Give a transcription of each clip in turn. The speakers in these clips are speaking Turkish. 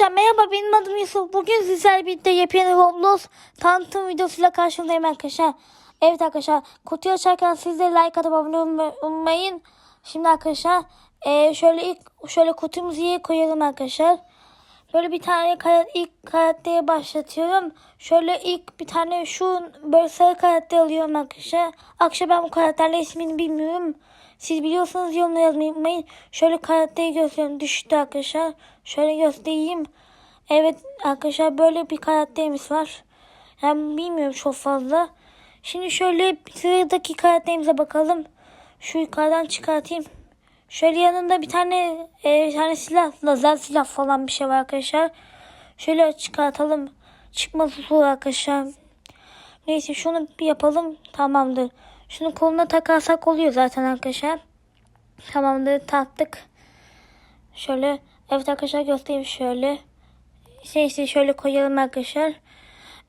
Arkadaşlar merhaba benim adım Yusuf. Bugün sizlerle birlikte yepyeni Roblox tanıtım videosuyla karşınızdayım arkadaşlar. Evet arkadaşlar kutuyu açarken siz like atıp abone olmayı unutmayın. Şimdi arkadaşlar şöyle ilk şöyle kutumuzu koyalım arkadaşlar. Böyle bir tane kara, ilk karakteri başlatıyorum. Şöyle ilk bir tane şu böyle sarı karakter alıyorum arkadaşlar. Akşam ben bu karakterle ismini bilmiyorum. Siz biliyorsanız yorumlara yazmayı unutmayın. Şöyle karakteri göstereyim. Düştü arkadaşlar. Şöyle göstereyim. Evet arkadaşlar böyle bir karakterimiz var. Yani bilmiyorum çok fazla. Şimdi şöyle sıradaki karakterimize bakalım. Şu yukarıdan çıkartayım. Şöyle yanında bir tane e, bir tane silah, lazer silah falan bir şey var arkadaşlar. Şöyle çıkartalım. Çıkması zor arkadaşlar. Neyse şunu bir yapalım. Tamamdır. Şunu koluna takarsak oluyor zaten arkadaşlar. Tamamdır taktık. Şöyle evet arkadaşlar göstereyim şöyle. Neyse şöyle koyalım arkadaşlar.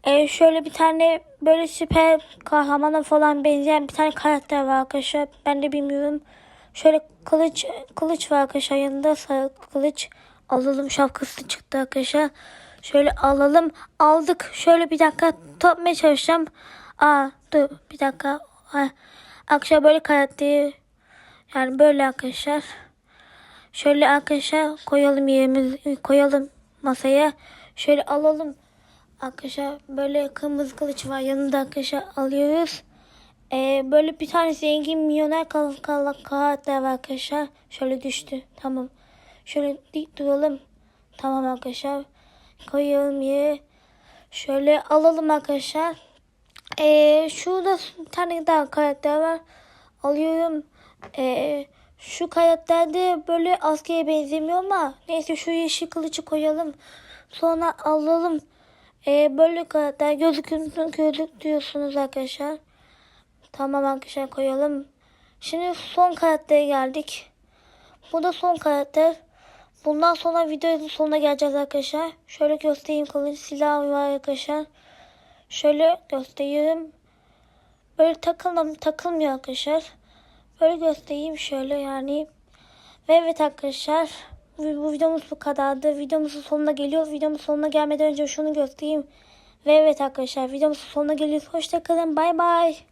Ee, şöyle bir tane böyle süper kahramana falan benzeyen bir tane karakter var arkadaşlar. Ben de bilmiyorum. Şöyle kılıç kılıç var arkadaşlar yanında kılıç. Alalım şapkası çıktı arkadaşlar. Şöyle alalım. Aldık. Şöyle bir dakika tutmaya çalışacağım. Aa dur bir dakika. Arkadaşlar böyle karakteri yani böyle arkadaşlar. Şöyle arkadaşlar koyalım yerimiz koyalım masaya. Şöyle alalım. Arkadaşlar böyle kırmızı kılıç var yanında arkadaşlar alıyoruz. Ee, böyle bir tane zengin milyoner kal kal karakter var arkadaşlar. Şöyle düştü. Tamam. Şöyle dik duralım. Tamam arkadaşlar. Koyalım yere. Şöyle alalım arkadaşlar. Ee, şurada bir tane daha karakter var. Alıyorum. Ee, şu karakterde böyle askere benzemiyor ama neyse şu yeşil kılıcı koyalım. Sonra alalım. Ee, böyle karakter gözüküyor gözük diyorsunuz arkadaşlar. Tamam arkadaşlar koyalım. Şimdi son karaktere geldik. Bu da son karakter. Bundan sonra videonun sonuna geleceğiz arkadaşlar. Şöyle göstereyim kılıç silah var arkadaşlar. Şöyle göstereyim. Böyle takılmam, takılmıyor arkadaşlar. Böyle göstereyim şöyle yani. Ve evet arkadaşlar. Bu, videomuz bu kadardı. Videomuzun sonuna geliyoruz. Videomuzun sonuna gelmeden önce şunu göstereyim. Ve evet arkadaşlar videomuzun sonuna geliyoruz. Hoşçakalın. Bay bay.